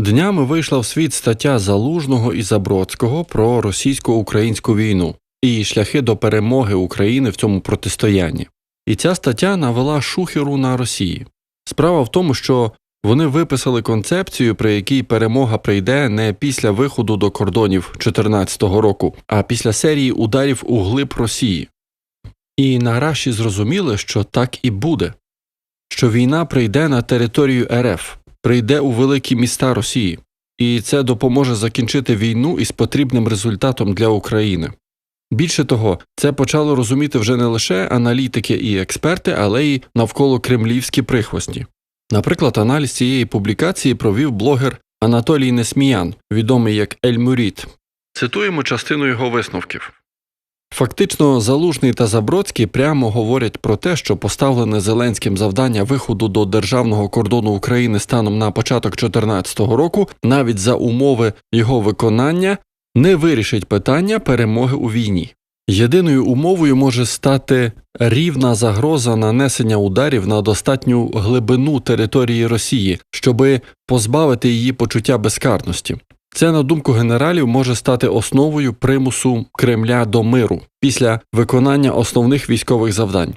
Днями вийшла в світ стаття Залужного і Забродського про російсько-українську війну і шляхи до перемоги України в цьому протистоянні. І ця стаття навела шухеру на Росії. Справа в тому, що вони виписали концепцію, при якій перемога прийде не після виходу до кордонів 2014 року, а після серії ударів у глиб Росії. І нарешті зрозуміли, що так і буде, що війна прийде на територію РФ, прийде у великі міста Росії, і це допоможе закінчити війну із потрібним результатом для України. Більше того, це почало розуміти вже не лише аналітики і експерти, але й навколо кремлівські прихвості. Наприклад, аналіз цієї публікації провів блогер Анатолій Несміян, відомий як Ель Мюріт. Цитуємо частину його висновків. Фактично, Залужний та Забродський прямо говорять про те, що поставлене Зеленським завдання виходу до державного кордону України станом на початок 2014 року, навіть за умови його виконання, не вирішить питання перемоги у війні. Єдиною умовою може стати рівна загроза нанесення ударів на достатню глибину території Росії, щоби позбавити її почуття безкарності. Це, на думку генералів, може стати основою примусу Кремля до миру після виконання основних військових завдань.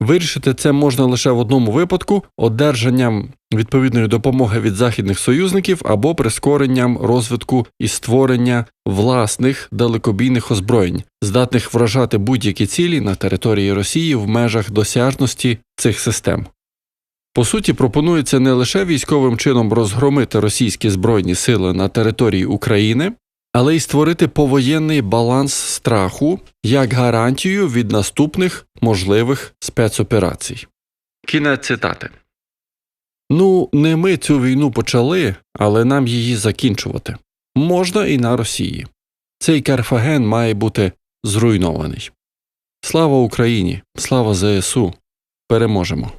Вирішити це можна лише в одному випадку одержанням відповідної допомоги від західних союзників або прискоренням розвитку і створення власних далекобійних озброєнь, здатних вражати будь-які цілі на території Росії в межах досяжності цих систем. По суті, пропонується не лише військовим чином розгромити російські збройні сили на території України, але й створити повоєнний баланс страху як гарантію від наступних можливих спецоперацій. Кінець цитати. Ну, не ми цю війну почали, але нам її закінчувати. Можна і на Росії. Цей Карфаген має бути зруйнований. Слава Україні! Слава ЗСУ! Переможемо!